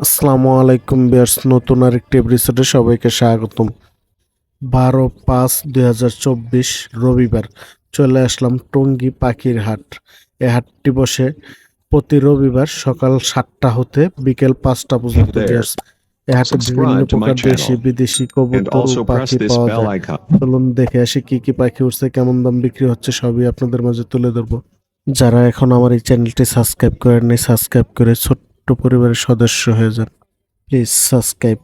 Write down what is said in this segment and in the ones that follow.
আসসালামু আলাইকুম বিয়ার্স নতুন আরেকটি এপিসোডে সবাইকে স্বাগতম। বারো পাঁচ দুই রবিবার চলে আসলাম টঙ্গী পাখির হাট। এই হাটটি বসে প্রতি রবিবার সকাল সাতটা হতে বিকেল পাঁচটা পর্যন্ত. বিয়ার্স এই হাটে বিভিন্ন প্রকার দেশি বিদেশি কবুতর পাখি পাওয়া যায়। চলুন দেখে আসি কি কি পাখি উঠছে কেমন দাম বিক্রি হচ্ছে সবই আপনাদের মাঝে তুলে ধরবো। যারা এখন আমার এই চ্যানেলটি সাবস্ক্রাইব করেননি সাবস্ক্রাইব করে ছোট্ট পরিবারের সদস্য হয়ে যান। প্লিজ সাবস্ক্রাইব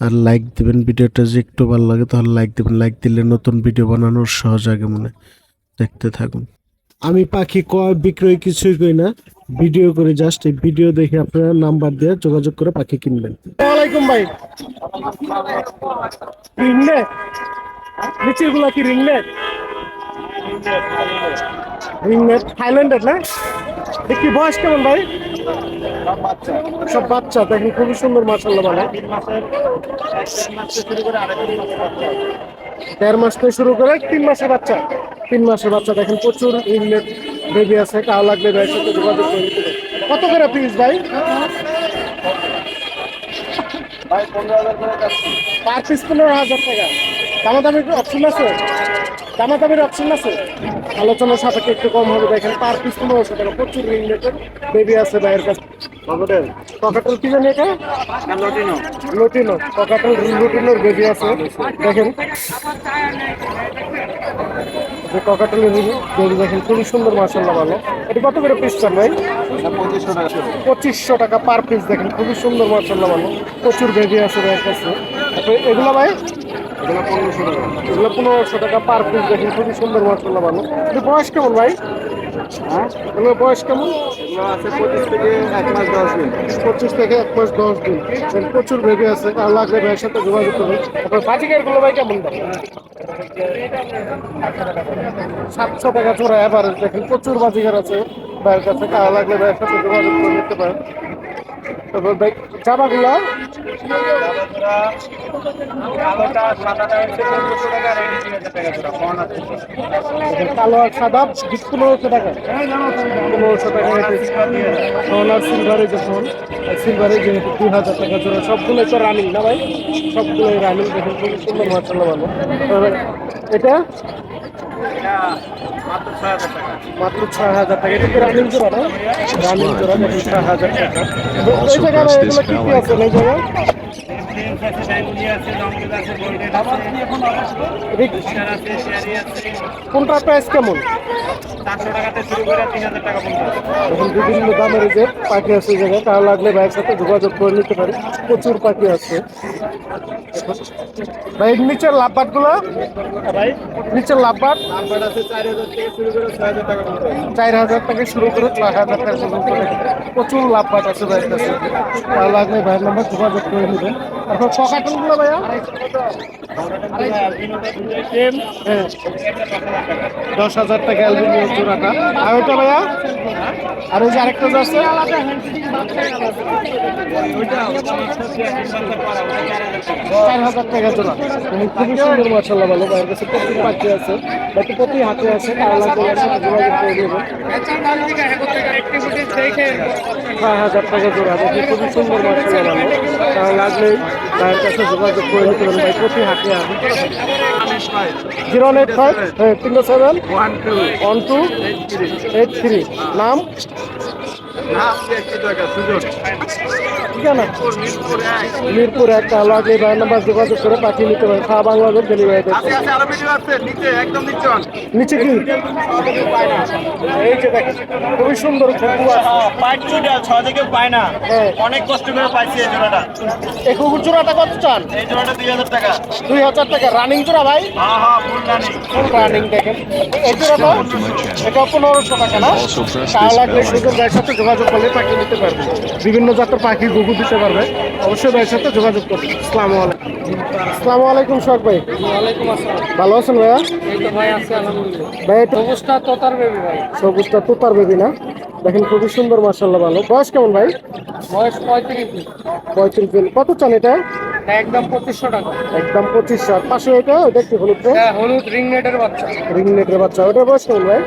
আর লাইক দিবেন। ভিডিওটা যদি একটু ভালো লাগে তাহলে লাইক দিবেন। লাইক দিলে নতুন ভিডিও বানানোর সহজ আগে মনে দেখতে থাকুন। আমি পাখি কয়, বিক্রয় কিছুই করি না। ভিডিও করে জাস্ট এই ভিডিও দেখে আপনারা নাম্বার দিয়ে যোগাযোগ করে পাখি কিনবেন। ওয়ালাইকুম ভাই। রিংনেট নিচেরগুলা কি রিংনেট রিংনেট থাইল্যান্ডের না? দেখি বয়স কেমন ভাই? সব বাচ্চা। দেখেন খুবই সুন্দর মাসাল্লাহ ভালো দেড় মাস থেকে শুরু করে তিন মাসের বাচ্চা। তিন মাসের বাচ্চা দেখেন প্রচুর ইংলেট বেবি আছে কাউ লাগবে ভাইয়ের সাথে যোগাযোগ করে কত করে পিস ভাই? পার পিস পনেরো হাজার টাকা। দামাদামির অপশন আছে? দামাদামির অপশন আছে? আলোচনার সাপেক্ষে একটু কম হবে। দেখেন পার পিস পনেরোশো টাকা প্রচুর রিংলেটের বেবি আছে ভাইয়ের কাছে। ককাটেল কি জানি এটা? লুটিনো ককাটেল লুটিনোর বেবি আছে। দেখেন। যে ককাটেলের বেবি দেখেন খুবই সুন্দর মার্শাল্লাহ ভালো। এটা কত করে পিস চান ভাই? পঁচিশশো টাকা। পার পিস দেখেন খুবই সুন্দর মার্শাল্লাহ ভালো। প্রচুর বেবি আছে ভাইয়ের কাছে। এগুলো ভাই? এগুলো পনেরোশো টাকা। পার পিস দেখেন খুবই সুন্দর মার্শাল্লাহ ভালো এটা বয়স কেমন ভাই? হ্যাঁ? এগুলোর বয়স কেমন? পঁচিশ থেকে এক মাস দশ দিন। প্রচুর বেবি আছে। আর লাগলে ভাইয়ের সাথে যোগাযোগ করবেন তারপর বাজিকারগুলো ভাই কেমন দাম? সাতশো টাকা জোড়া এভারেজ দেখেন প্রচুর বাজিকার আছে ভাইয়ের কাছে। কার লাগলে ভাইয়ের সাথে যোগাযোগ করে নিতে পারেন। তারপর ভাই জামাগুলা কালো আর সাদা বিশ পনেরোশো টাকা। পনেরোশো টাকা সোনার সিলভারে যখন সিলভারে যেহেতু দুই হাজার টাকা জোড়া, সবগুলোই তো রানিং না ভাই? সবগুলোই রানিং দেখুন, খুবই সুন্দর ভালো। এটা মাত্র ছয় হাজার টাকা। এটা কি রানিং জোড়া না? রানিং জোড়া ছয় হাজার টাকা। এই জায়গায় এগুলো কি কি আছে? এই জায়গায়? কোনটা প্রাইস কেমন? এখন বিভিন্ন দামের যে পাখি আছে জায়গায় তার লাগলে ভাইয়ের সাথে যোগাযোগ করে নিতে পারি। প্রচুর পাখি আছে। ভাই নিচের লাভবাটগুলো ভাই? নিচের লাভবাট? চার হাজার থেকে শুরু করে ছয় হাজার টাকা পর্যন্ত। প্রচুর লাভবাট আছে ভাইয়ের কাছে। তার লাগলে ভাইয়ের নাম্বার যোগাযোগ করে নেবেন। ভাইয়া? হ্যাঁ দশ হাজার টাকা জোড়াটা। আর ওইটা ভাইয়া? আর ওই যে আরেকটা আছে? চার হাজার টাকা জোড়া। তুমি খুবই সুন্দর মাসাল্লাহ ভালো। ভাইয়ের কাছে প্রচুর পাখি আছে। বাকি প্রতি হাতে আছে লাগবে যোগাযোগ করে হাজার টাকা জোড়া দেখি খুবই সুন্দর মাসাল্লাহ ভালো। তার লাগলেই ভাইয়ের কাছে যোগাযোগ করে নিতে পারেন ভাই, প্রতি হাতে আছে জিরো এইট ফাইভ তিনটে seven one two eight three নাম? ঠিকানা মিরপুর একটা লাগলে ভাইয়ের নাম্বার যোগাযোগ করে পাঠিয়ে নিতে পারেন। সারা বাংলাদেশ ডেলিভারি নিচে কি? এই যে দেখেন খুবই সুন্দর পাইট চুটা থেকে পায় না হ্যাঁ। অনেক কষ্ট করে পাইছি এই জোড়াটা। এই কুকুর জোড়াটা কত চান? এই জোড়াটা দুই হাজার টাকা। দুই হাজার টাকা। রানিং জোড়া ভাই? হ্যাঁ হ্যাঁ ফুল রানিং দেখেন। এই জোড়াটা এটা পনেরোশো টাকা না? সুযোগ সাথে যোগাযোগ করলে পাখি নিতে পারবে। বিভিন্ন জাতের পাখি গুগু দিতে পারবে। অবশ্যই ভাইয়ের সাথে যোগাযোগ করবে। আসসালামু আলাইকুম। আসসালামু আলাইকুম শখ ভাই। ওয়ালাইকুম আসসালাম। ভালো আছেন ভাইয়া? ভাই আছে আলহামদুলিল্লাহ। ভাই একটু অবস্থা তোতার বেবি ভাই। সবুজটা তোতার বেবি না? দেখেন খুবই সুন্দর মার্শাল্লাহ ভালো। বয়স কেমন ভাই? বয়স পঁয়ত্রিশ পঁয়ত্রিশ দিন। কত চান এটা? একদম পঁচিশশো টাকা। একদম পঁচিশশো। পাশে এটা ওটা হলুদ হ্যাঁ হলুদ রিং নেটের বাচ্চা। রিং নেটের বাচ্চা। ওটার বয়স কেমন ভাই?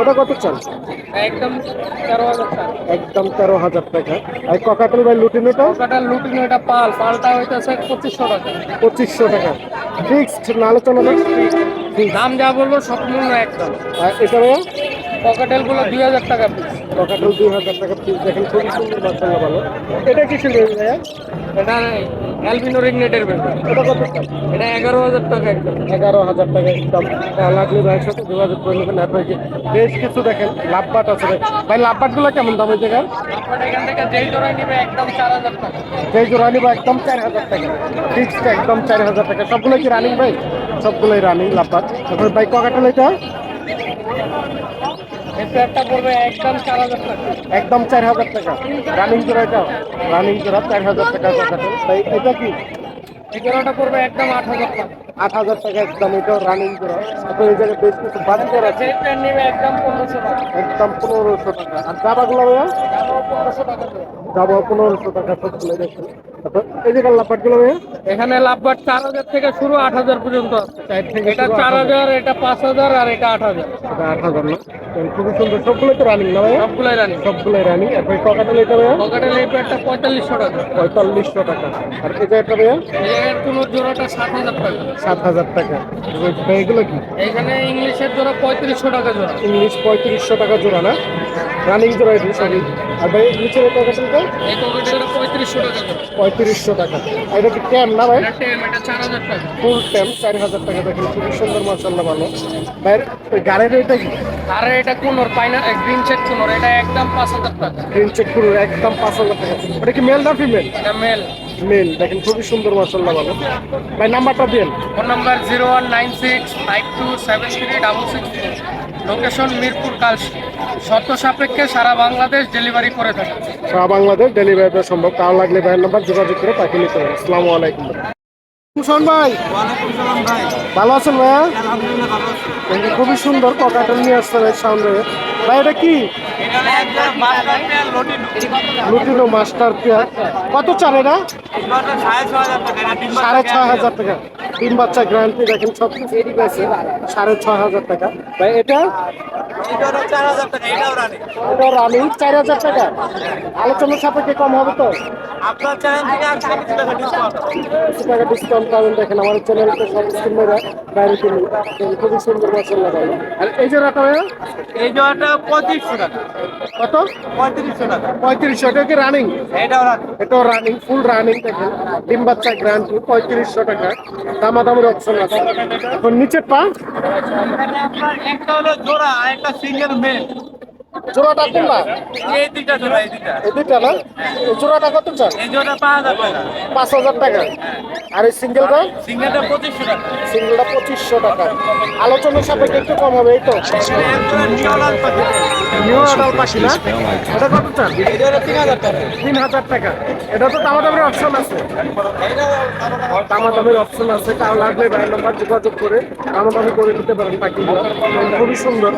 ওটা কত চান একদম তেরো হাজার টাকা। আর ককাটাল ভাই লুটিনোটা ওটা লুটিনো পাল। পালটা হইতেছে পঁচিশশো টাকা। পঁচিশশো টাকা। ফিক্সড না আলোচনা দাম যা বলব সব মূল্য একদম। আর এটা ভাইয়া পকেটেলগুলো দুই হাজার টাকা পিস ককাটেল দুই হাজার টাকা পিস দেখেন খুবই সুন্দর মাসাল্লাহ ভালো। এটা কি ছিল ভাইয়া? এটা অ্যালবিনো রিগনেটের ব্যাপার এটা কত এটা এগারো হাজার টাকা একদম। এগারো হাজার টাকা একদম। লাগলে ভাইয়ের সাথে যোগাযোগ করে নেবেন। কি বেশ কিছু দেখেন লাভবাট আছে ভাই। ভাই লাভবাটগুলো কেমন দাম ওই জায়গায়? আপনার এখান থেকে যেই ধরে নিবে একদম চার হাজার টাকা। যেই জোড়া নিবো একদম চার হাজার টাকা। ফিক্সড একদম চার হাজার টাকা। সবগুলো কি রানিং ভাই? সবগুলোই রানিং লাভবাট। তারপরে ভাই ককাটেল এটা? পড়বে একদম চার হাজার টাকা। একদম চার হাজার টাকা। রানিং জোড়া এটা। রানিং জোড়া চার হাজার টাকা ককাটেল ভাই এটা কি? এই জোড়াটা পড়বে একদম আট হাজার টাকা। আট হাজার টাকা একদম রানিং জোড়া। তারপরে এই জায়গায় বেশ কিছু বাজি করা আছে। যেটা একদম পনেরোশো টাকা। একদম পনেরোশো টাকা। আর পনেরোশো টাকা করে। যাব পনেরোশো টাকা তারপর এই লাভবাটগুলো ভাইয়া? এখানে লাভবার চার হাজার থেকে শুরু আট হাজার পর্যন্ত। এটা চার হাজার। এটা পাঁচ হাজার আর এটা আট হাজার। আট হাজার না? খুবই সুন্দর। সবগুলোই তো রানিং না সবগুলাই রানি সবগুলোই রানিং আর ভাই এই পঁয়তাল্লিশশো টাকা। পঁয়তাল্লিশশো টাকা। আর এই জায়গাটা এই জায়গার কোনো জোড়াটা সাত হাজার টাকা। সাত হাজার টাকা। এগুলো কি? এখানে ইংলিশের জোড়া পঁয়ত্রিশশো টাকা জোড়া। ইংলিশ পঁয়ত্রিশশো টাকা জোড়া না? রানিং জোড়া এটা সরি আর ভাই নিচের এই পঁয়ত্রিশশো টাকা জোড়া। পঁয়ত্রিশশো টাকা। এটা কি ট্যাম না ভাই? এটা ফুল ট্যাম চার হাজার টাকা দেখেন খুবই সুন্দর মাসাল্লাহ ভালো। ভাই ওই গাড়ির এটা কি? আর এটা কোনোর পাইনা গ্রিন চেক কোনোর এটা একদম পাঁচ হাজার টাকা। গ্রিন চেক পুরো একদম পাঁচ হাজার টাকা। ওটা কি মেল না ফিমেল? এটা মেল। মেল দেখেন খুবই সুন্দর মাসাল্লাহ ভালো। ভাই নাম্বারটা দিন phone number zero one nine six five two seven three double six location Mirpur Kalshi শর্ত সাপেক্ষে সারা বাংলাদেশ ডেলিভারি করে থাকে সারা বাংলাদেশ ডেলিভারি দেওয়া সম্ভব। তাও লাগলে ভাইয়ের নাম্বার যোগাযোগ করে পাঠিয়ে নিতে হবে। আসসালামু আলাইকুম কুশন ভাই। ভালো আছেন ভাইয়া? খুবই সুন্দর ককাটেল নিয়ে আসছে ভাই সামনে। ভাই এটা কি? লুটিনো। Master pair. কত চার এটা? সাড়ে ছয় হাজার টাকা। তিন বাচ্চা গ্যারান্টি দেখেন সব ঠিক আছে সাড়ে ছয় হাজার টাকা। ভাই এটা? এটা রানিং চার হাজার টাকা। আলোচনার সাপেক্ষে কম হবে তো? কিছু টাকা ডিসকাউন্ট পাবেন দেখেন আমার সব বাইরে কিনে খুবই সুন্দর মাছের লাগাই আর এই যে রাটা ভাইয়া? এই জোড়াটা পঁয়ত্রিশশো টাকা। কত? পঁয়ত্রিশশো টাকা। পঁয়ত্রিশশো কি রানিং এটাও রাখি এটাও রানিং ফুল রানিং দেখেন। ডিম বাচ্চা গ্রান্ট পঁয়ত্রিশশো টাকা। দামাদামের অপশন আছে এখন নিচের পা একটা হলো জোড়া একটা সিঙ্গেল মেল জোড়াটা কোনটা? এই দুইটা জোড়া এই দুইটা। এই দুইটা না? জোড়াটা কত চান? এই জোড়া পাঁচ হাজার টাকা। পাঁচ হাজার টাকা। আর এই সিঙ্গেলটা? সিঙ্গেলটা পঁচিশশো টাকা। সিঙ্গেলটা পঁচিশশো টাকা। আলোচনার সাপেক্ষে একটু কম হবে এই তো। নিউ আডাল পাখি। না? এটা কত চান? এই জোড়া তিন হাজার টাকা। তিন হাজার টাকা এটা তো দামাদামের অপশন আছে। দামাদামের অপশন আছে। কারও লাগলে ভাই নাম্বার যোগাযোগ করে দামাদামি করে পারেন পাখিগুলো। খুবই সুন্দর।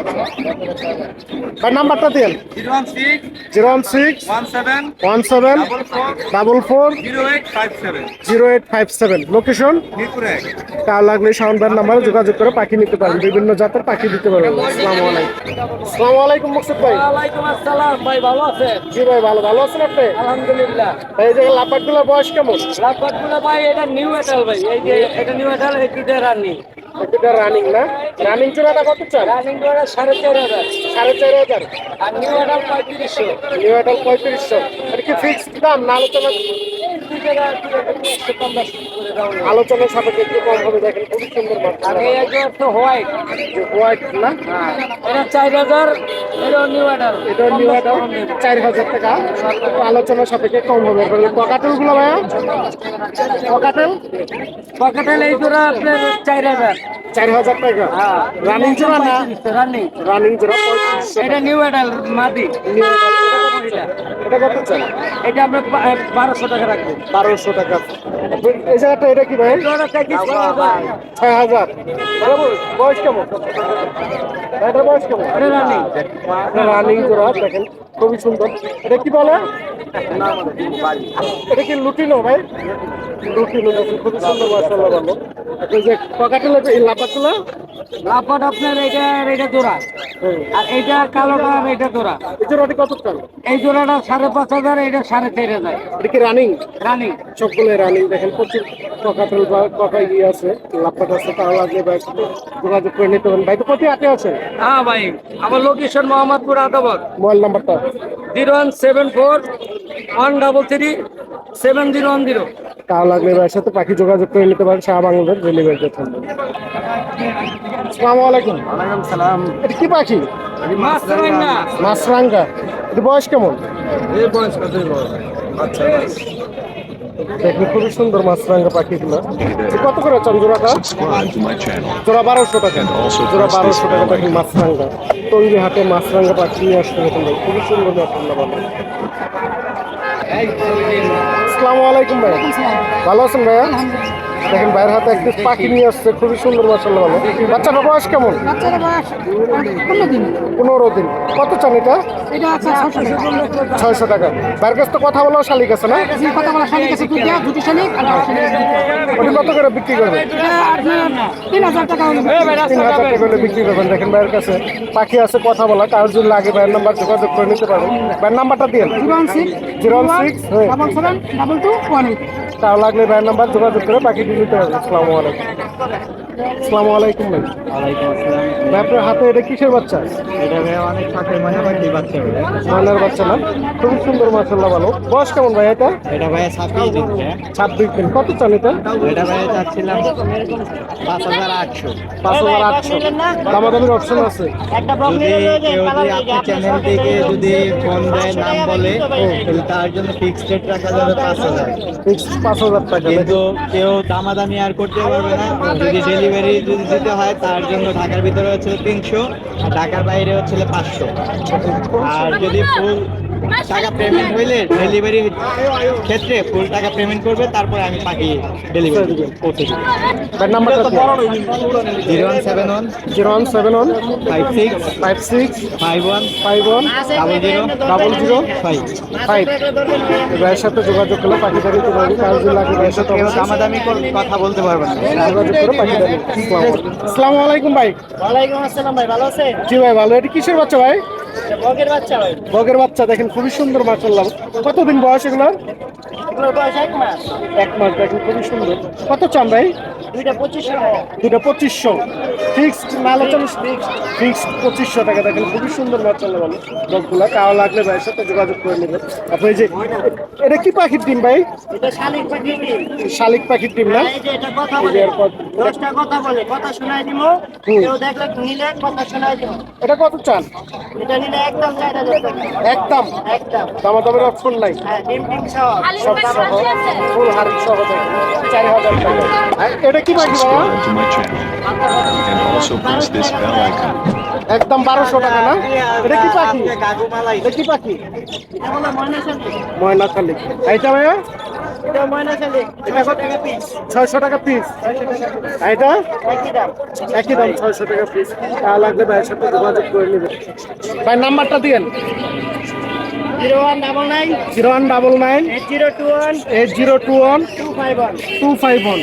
ভাই নাম্বারটা দেন zero one six one seven double four zero eight five seven. Location? কার লাগলে সাউন্ড ব্যান্ড নাম্বারে যোগাযোগ করে পাখি নিতে পারেন বিভিন্ন জাতের পাখি দিতে পারবেন আসসালামু আলাইকুম। আসসালামু আলাইকুম মুকসুদ ভাই। ওয়ালাইকুম আসসালাম ভাই ভালো আছেন? জি ভাই ভালো। ভালো আছেন আপনি? আলহামদুলিল্লাহ। ভাই এই জায়গায় লাপাটগুলোর বয়স কেমন? লাভবাটগুলো ভাই এটা নিউ এটাল ভাই। এই যে এটা নিউ এটাল এই দুইটা রানি। এটা রানিং না? রানিং চূড়াটা কত চান? রানিং করে সাড়ে চার হাজার। সাড়ে চার হাজার। আর নিউ এটাল পঁয়ত্রিশশো। নিউ এডাল পঁয়ত্রিশশো। এটা কি ফিক্সড দাম না আলোচনা? দুই টাকা দুই টাকা একটু কম বেশি করে দাও না। আলোচনার সাপেক্ষে একটু কম হবে দেখেন খুবই সুন্দর মাছ আর এই একজন হচ্ছে হোয়াইট হোয়াইট না? এটা চার হাজার এটা নিউ এটাল এটা নিউ এডাল চার হাজার টাকা। আলোচনার সাপেক্ষে কম হবে। গুলো ভাইয়া? পকাটেল পকেটেল এই জোড়া আপনার চার হাজার। চার হাজার টাকা। হ্যাঁ। রানিং জোড়া না? রানিং রানিং জোড়া এটা নিউ এটাল মাদি। এটা কত চান এটা আমরা বারোশো টাকা রাখব। বারোশো টাকা। এই জায়গাটা এটা কি ভাই? ছয় হাজার। বয়স কেমন? এটার বয়স কেমন? এটা রানিং রানিং জোড়া দেখেন খুবই সুন্দর। এটা কি বলে? এটা কি লুটিনো ভাই? লুটিনো খুবই সুন্দর মাসাল্লাহ ভালো। এই যে পকাটেল এই লাপাতুলা লাভবাট আপনার এটা এটা জোড়া। আর এটা জোড়া। এই জোড়াটি কত চান এই জোড়াটা সাড়ে পাঁচ হাজার এটা সাড়ে চার হাজার। এটা কি রানিং রানিং সবগুলো রানিং দেখেন প্রচুর ককাটেল বা ককা ইয়ে আছে। লাপাট আছে লাগলে ভাই যোগাযোগ করে নিতে পারেন। ভাই তো কোথায় হাটে আছেন? হ্যাঁ ভাই। আমার লোকেশন মোহাম্মদপুর আদাবাদ মোবাইল নাম্বারটা? Zero one seven four one double three seven zero one zero. তাও লাগলে ভাইয়ের সাথে পাখি যোগাযোগ করে নিতে পারেন শাহ বাংলাদেশ ডেলিভারি করতে আসসালামু আলাইকুম। ওয়ালাইকুম সালাম। এটা কি পাখি? মাছরাঙ্গা। মাছরাঙ্গা। এটা বয়স কেমন? এই বয়স বয়স? আচ্ছা দেখুন খুবই সুন্দর মাছরাঙ্গা পাখিগুলো। কত করে চান জোড়াটা. জোড়া বারোশো টাকা। জোড়া বারোশো টাকা দেখুন মাছরাঙ্গা। টঙ্গি হাটে মাছরাঙ্গা পাখি আসতে খুবই সুন্দর মাছরাঙ্গা পাখি। আসসালামু আলাইকুম ভাই ভালো আছেন ভাইয়া? দেখেন বাইরের হাতে একটি পাখি নিয়ে আসছে খুবই সুন্দর মাসাল্লাহ ভালো। বাচ্চাটার বয়স কেমন? পনেরো দিন। কত চান এটা? ছয়শো টাকা। বাইরের কাছে তো কথা বলাও শালিক আছে না। ওটি কত করে বিক্রি করবে তিন হাজার টাকা হলে হলে বিক্রি করবেন। দেখেন বাইরের কাছে পাখি আছে কথা বলা। কারোর যদি লাগে বাইরের নাম্বার যোগাযোগ করে নিতে পারেন। ভাইয়ের নাম্বারটা দিয়ে zero six six double seven double two one eight. তাও লাগলে ভাইয়ের নাম্বার যোগাযোগ করে পাখি দিয়ে পারবেন আসসালামু আলাইকুম। আসসালামু আলাইকুম ভাই। ওয়ালাইকুম আসসালাম। ভাই আপনার হাতে এটা কিসের বাচ্চা? এটা ভাই অনেক শখের হয় বাচ্চা ভাই। ময়নার বাচ্চা না? খুবই সুন্দর মাসাল্লাহ ভালো। বয়স কেমন ভাই এটা? এটা ভাই ছাব্বিশ দিন ভাই ছাব্বিশ দিন। কত চান এটা? এটা ভাই চাচ্ছিলাম পাঁচ হাজার আটশো। পাঁচ হাজার আটশো। দামাদামির অপশন আছে। চ্যানেল থেকে যদি ফোন দেয় নাম বলে তার জন্য ফিক্সড রেট রাখা যাবে পাঁচ হাজার। ফিক্সড পাঁচ হাজার টাকা। কিন্তু কেউ দামাদামি আর করতে পারবে না। যদি ডেলিভারি যদি দিতে হয়, তার জন্য ঢাকার ভিতরে হচ্ছে তিনশো আর ঢাকার বাইরে হচ্ছে পাঁচশো। আর যদি ফুল টাকা পেমেন্ট হইলে ডেলিভারি ক্ষেত্রে ফুল টাকা পেমেন্ট করবে তারপরে আমি পাখি ডেলিভারি পৌঁছে দেবো। Zero one seven one zero one seven one five six five six five one five one double zero double zero five five ভাইয়ের সাথে যোগাযোগ করলে পাখি দাঁড়িয়ে দিতে পারবেন কারও লাগে ভাইয়ের সাথে দামাদামি করে কথা বলতে পারবেন না। যোগাযোগ করে পাখি দাঁড়িয়ে আসসালামু আলাইকুম ভাই। ওয়ালাইকুম আসসালাম ভাই ভালো আছেন? জি ভাই ভালো। এটা কিসের বাচ্চা ভাই? বগের বাচ্চা ভাই বগের বাচ্চা দেখেন খুবই সুন্দর মাসাল্লাহ কতদিন বয়স এগুলোর এক মাস। দেখেন খুবই সুন্দর। কত চান ভাই? দুইটা পঁচিশশো ফিক্সড না আলোচনা? ফিক্সড পঁচিশশো টাকা দেখেন খুবই সুন্দর মাসাল্লাহ ভালো। ডগগুলা কাও লাগলে ভাইয়ের সাথে যোগাযোগ করে নেবেন। আপনি যে এটা কি পাখির ডিম ভাই? এটা শালিক পাখি শালিক পাখির ডিম না? এটা কথা বলে। দশটা কথা বলে। কথা শোনাই দিব কেউ দেখলে নিলে কথা শোনাই দিব এটা কত চান? এটা একদম একদম? দামাদামের অপশন নাই? হ্যাঁ ফুল হার সহ চার হাজার টাকা। এটা কি পাখি ভাইয়া একদম বারোশো টাকা না? এটা কি পাখি? এটা কি পাখি? ময়না শালিক ভাইয়া? এটা পিস ছয়শো টাকা পিস এটা? একই দাম, ছয়শো টাকা পিস তা লাগলে ভাইয়ের সাথে যোগাযোগ করে নেবে ভাই নাম্বারটা দিয়েন। Zero one double nine zero one double nine eight zero two one eight zero two one two five one two five one.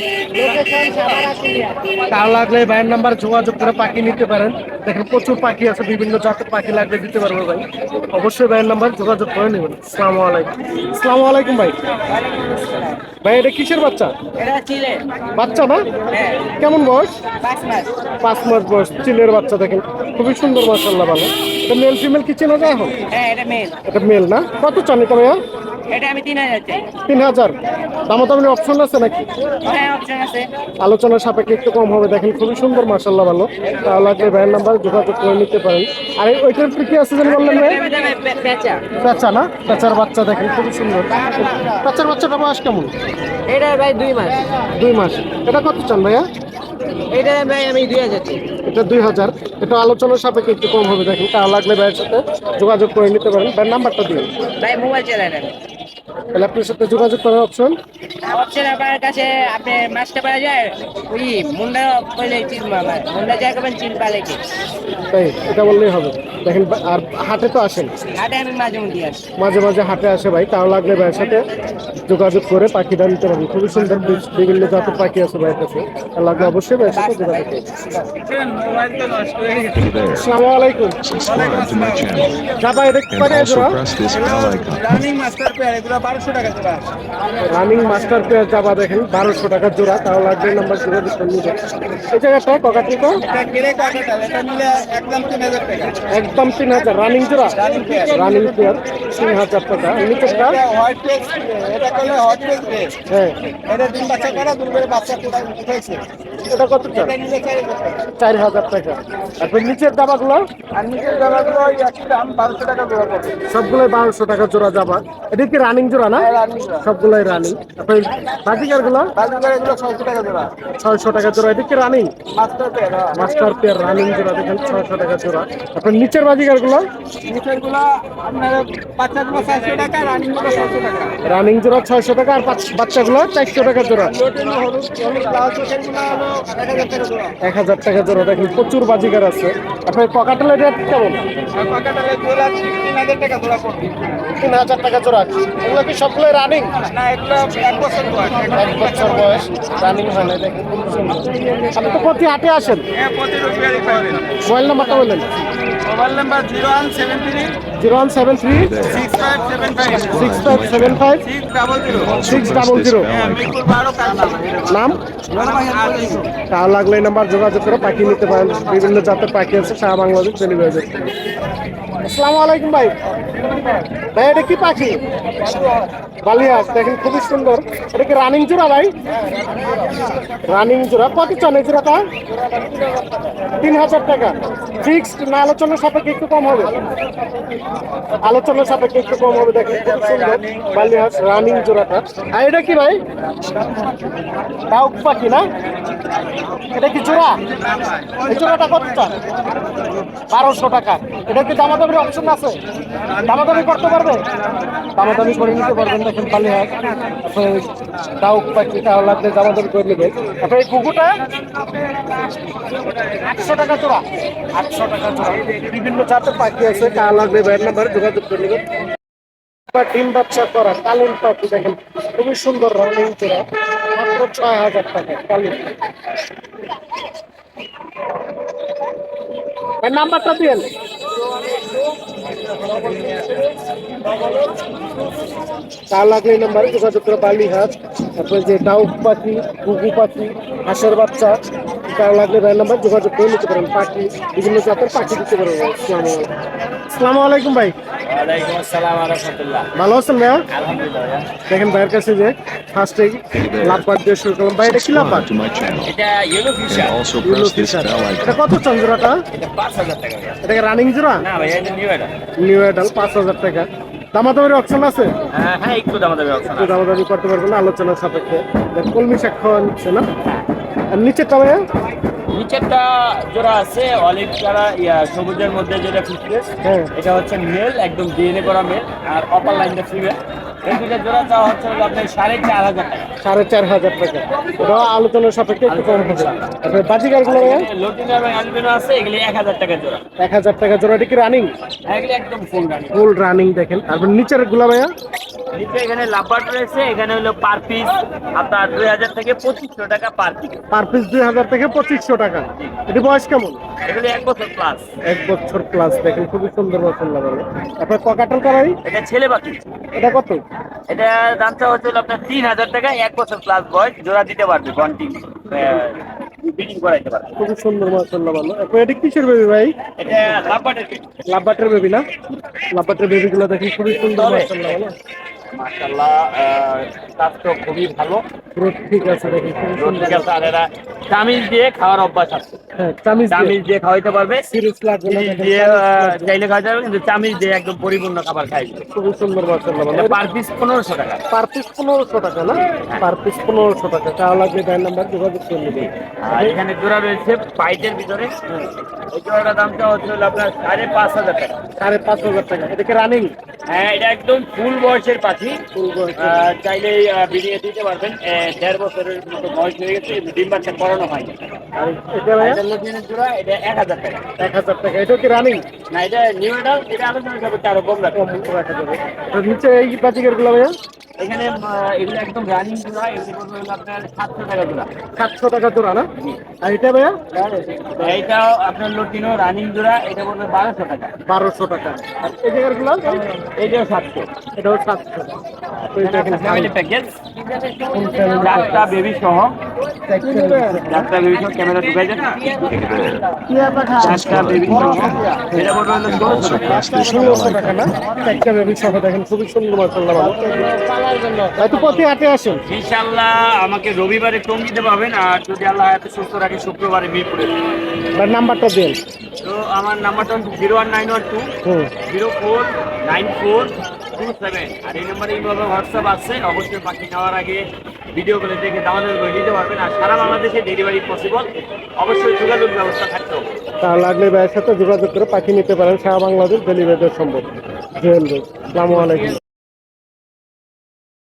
তা লাগলে ভাইয়ের নাম্বার যোগাযোগ করে পাখি নিতে পারেন। দেখেন প্রচুর পাখি আছে বিভিন্ন জাতের পাখি লাগলে দিতে পারব ভাই। অবশ্যই ভাইয়ের নাম্বার যোগাযোগ করে নেবেন। আসসালামু আলাইকুম। আসসালামু আলাইকুম ভাই। ভাই এটা কিসের বাচ্চা? বাচ্চা না? কেমন বয়স? পাঁচ মাস। পাঁচ মাস বয়স চিলের বাচ্চা দেখেন। খুবই সুন্দর মাসাল্লাহ ভালো। এটা মেল ফিমেল কি চেনা যায় এখন? হ্যাঁ এটা মেল এটা মেল না? কত চান এটা ভাইয়া? এটা আমি তিন হাজার চাই। তিন হাজার। দামাদামির অপশন আছে নাকি? হ্যাঁ অপশন আছে। আলোচনার সাপেক্ষে একটু কম হবে। দেখেন খুবই সুন্দর মাসাল্লাহ ভালো। তাহলে লাগলে ভাইয়ের নাম্বার যোগাযোগ করে নিতে পারেন। আর এই- ওইটার কি আছে জানি বললেন ভাই? পেঁচা। পেঁচা না? পেঁচার বাচ্চা দেখেন খুবই সুন্দর। পেঁচার বাচ্চাটা বয়স কেমন? এটা ভাই দুই মাস। দুই মাস। এটা কত চান ভাইয়া? এটা ভাই আমি দুই হাজার এটা দুই হাজার। এটা আলোচনার সাপেক্ষে একটু কম হবে দেখেন তা লাগলে ভাইয়ের সাথে যোগাযোগ করে নিতে পারেন। ভাইয়ের নাম্বারটা দিন। ভাই মোবাইল চালায় তাহলে আপনার সাথে যোগাযোগ করার অপশন অপশন আপনার কাছে আপনি মাছটা পাওয়া যায় ওই মুন্ডা পয়লে চিল মামা মুন্ডা যায় চিল পালে কি তাই এটা বললেই হবে। দেখেন আর হাটে তো আসেন। হাটে আমি মাঝে মধ্যে আসি। মাঝে মাঝে হাটে আসে ভাই তাও লাগলে ভাইয়ের সাথে যোগাযোগ করে পাখিটা নিতে পারবেন। খুবই সুন্দর বিভিন্ন জাতের পাখি আছে ভাইয়ের কাছে। আর লাগলে অবশ্যই ভাইয়ের সাথে যোগাযোগ আসসালামু আলাইকুম। এটা কি পাখি icon. রানিং মাস্টার পেয়ার এগুলো রানিং মাস্টার পেয়ার জাবা দেখেন বারোশো টাকা জোড়া তাও লাগবে নাম্বার করে নিবেন এই জায়গাটা ককাটি তো একদম তিন হাজার রানিং জোড়া? রানিং পেয়ার তিন হাজার টাকা। নিচেরটা? হ্যাঁ। এটা কত চার হাজার টাকা। তারপর নিচের জামাগুলো আর নিচের দাম বারোশো টাকা জোড়া পড়বে সবগুলোই বারোশো টাকা জোড়া জামা এটা কি রানিং জোড়া? না? সবগুলোই রানিং। তারপর বাজিকারগুলো ছয়শো টাকা জোড়া। এটা কি running? Master pair master running জোড়া। দেখেন ছয়শো টাকা জোড়া। তারপর নিচের বাজিকারগুলো রানিং জোড়া ছয়শো টাকা। আর বাচ্চাগুলো চারশো টাকা জোড়া। এক হাজার টাকা জোড়া। জোড়া। দেখেন প্রচুর বাজিকার আছে। আপনার পকাটেলের রেট কেমন? জোড়া তিন হাজার টাকা জোড়া। এগুলো কি সবগুলোই রানিং না এগুলো এক বছর বয়স। এক বছর বয়স রানিং হয় না দেখেন আপনি তো প্রতি হাটে আসেন। হ্যাঁ প্রতি রবিবারই পাবেন মোবাইল নাম্বারটা বললেন mobile number zero one seven three zero one seven three six five seven five. Six five seven five six double zero. বারো নাম। লাগলে নাম্বার যোগাযোগ করে পাখি নিতে পারেন। বিভিন্ন জাতের পাখি আছে সারা বাংলাদেশ ডেলিভারি আসসালামু আলাইকুম ভাই। ভাই, এটা কি পাখি? বালিয়াস, দেখেন খুবই সুন্দর। এটা কি রানিং জোড়া ভাই? রানিং জোড়া কত এই জোড়াটা তিন হাজার টাকা। ফিক্সড না, আলোচনার সাপেক্ষে একটু কম হবে। আলোচনার সাপেক্ষে একটু কম হবে, দেখেন খুব সুন্দর। বালিয়াস রানিং জোড়াটা আর এটা কি ভাই? ডাউক পাখি না? এটা কি জোড়া এই জোড়াটা কত বারোশো টাকা। এটা কি অপশন আছে। দামাদামি করতে পারবে? দামাদামি করে নিতে পারবেন, দেখেন পালি পাখি তাহলে আপনি দামাদামি করে নেবেন আপনার এই কুকুরটা? আটশো টাকা জোড়া আটশো টাকা জোড়া বিভিন্ন জাতের পাখি আছে লাগবে ব্যাট নাম্বার যোগাযোগ করে নেবেন। ডিম বাচ্চা করা কালিন পাখি, দেখেন, খুবই সুন্দর রঙিন জোড়া মাত্র ছয় হাজার টাকা কালিন নাম্বারটা দিয়েন। তা লাগলে এই নাম্বারে যোগাযোগ করে বালি হাট তারপরে যে ডাউক পাখি ঘুঘু পাখি হাঁসের বাচ্চা তা লাগলে ভাই নাম্বার যোগাযোগ করে নিতে পারেন। পাখি বিভিন্ন জাতের পাখি দিতে পারেন। আসসালামু আলাইকুম। আসসালামু আলাইকুম ভাই। ভালো আছেন ভাইয়া? দেখেন ভাইয়ের কাছে যে ফার্স্টে লাভবার দিয়ে শুরু করলাম। ভাই এটা কি. কত চান জোড়াটা? এটা রানিং জোড়া? না ভাইয়া এটা নিউ এডাল পাঁচ হাজার টাকা। দামাদামের অপশন আছে? হ্যাঁ হ্যাঁ একটু দাম অপশন একটু দামাদামি করতে পারবেন না আলোচনার সাপেক্ষে। দেখ, কলমি নিচ্ছে না? আর নিচেরটা ভাইয়া? নিচেরটা জোড়া আছে অলিভ যারা ইয়া সবুজের মধ্যে যেটা ফিটনেস হ্যাঁ। এটা হচ্ছে মেল একদম ডিএনএ করা মেল আর অপার লাইনটা ফিমেল এই দুটো জোড়া চাওয়া হচ্ছে আপনার সাড়ে চার হাজার টাকা। সাড়ে চার হাজার টাকা। ওটা আলোচনার সাপেক্ষে একটু কম হবে তারপরে বাজিকারগুলো ভাইয়া এবং অ্যালবিনো আছে এগুলি এক হাজার টাকা জোড়া। এক হাজার টাকা কি রানিং এগুলি একদম ফুল রানি ফুল রানিং দেখেন। তারপর নিচেরগুলা ভাইয়া? নিচে এখানে লাভবার্ড রয়েছে এখানে হলো পার পিস আপনার দুই হাজার থেকে পঁচিশশো টাকা পার পিস পার পিস দুই হাজার থেকে পঁচিশশো টাকা। এটি বয়স কেমন? এগুলি এক বছর প্লাস এক বছর প্লাস দেখেন খুবই সুন্দর বছর আপনার ককাটাল কারাই এটা ছেলে পাখি এটা কত? এটা দামটা হচ্ছে হলো আপনার তিন হাজার টাকা এক বছর ক্লাস বয়স জোড়া দিতে পারবে ঘন্টি বিডিং করাইতে পারবে। খুবই সুন্দর বছর ভালো। এখন এটা কিসের বেবি ভাই? এটা লাভবার্ডের লাভবাটের বেবি না? লাভবাটের বেবি গুলো দেখি খুবই সুন্দর তবে- বছর লাগানো মাশাল্লাহ কাজ তো খুবই ভালো। ঠিক আছে খুবই সুন্দর ঠিক আছে আর এরা চামিজ দিয়ে খাওয়ার অভ্যাস আছে। হ্যাঁ চামিজ দিয়ে। খাওয়াইতে পারবে। দিয়ে। চাইলে খাওয়াতে পারবে কিন্তু চামিজ দিয়ে একদম পরিপূর্ণ খাবার খাই খুবই সুন্দর বছর পার পিস পনেরোশো টাকা। পার পিস পনেরোশো টাকা না? পার পিস পনেরোশো টাকা। তাহলে লাগবে ব্যান্ড নাম্বার যোগাযোগ করে নেবে আর এখানে জোড়া রয়েছে পাইটের ভিতরে। এই জোড়াটার দামটা হচ্ছে আপনার সাড়ে পাঁচ হাজার টাকা। সাড়ে পাঁচ হাজার টাকা। এটাকে রানিং হ্যাঁ এটা একদম ফুল বয়সের পাখি আহ, চাইলে বিনিয়ে দিতে পারবেন। দেড় বছরের মতো বয়স হয়ে গেছে ডিম বাচ্চা করানো হয় আর এটা লটিনের জোড়া এটা এক হাজার টাকা। এক হাজার টাকা। এটা কি রানিং না এটা নিউ এটা আলোচনা করতে আরও কম রাখা যাবে। নিচে এই বাজিকারগুলো ভাইয়া? এখানে এগুলো একদম রানিং জোড়া এগুলো হলো আপনার সাতশো টাকা জোড়া। সাতশো টাকা জোড়া না? আর এটা ভাইয়া? এইটাও আপনার লটিনো রানিং জোড়া এটা পড়বে বারোশো টাকা। বারোশো টাকা। আর এই জায়গারগুলো? এইটাও সাতশো। এটাও সাতশো। এটা ফ্যামিলি প্যাকেজ বেবি সহ। বেবি সহ ক্যামেরা ঢুকাই যান চারটা বেবি সহ। এটা পড়বে হলো? ষোলোশো টাকা। ষোলোশো টাকা না? একটা বেবি সহ দেখেন খুবই সুন্দর মাসাল্লাহ হয়তো প্রতি হাটে আসুন। ইনশাল্লাহ আমাকে রবিবারে টঙ্গিতে পাবেন আর যদি আল্লাহ এত সুস্থ রাখে শুক্রবারে মিরপুরে। তার নাম্বারটা দিন। তো আমার নাম্বারটা zero one nine one two zero four nine four two seven. আর এই নাম্বারে এইভাবে হোয়াটসঅ্যাপ আছে অবশ্যই পাখি নেওয়ার আগে ভিডিও করে দেখে দামাদার করে নিতে পারবেন। আর সারা বাংলাদেশে ডেলিভারি পসিবল অবশ্যই যোগাযোগ ব্যবস্থা থাকতে। হবে তার লাগলে ভাইয়ের সাথে যোগাযোগ করে পাখি নিতে পারেন সারা বাংলাদেশ ডেলিভারি সম্ভব জুয়েল সালামু আলাইকুম।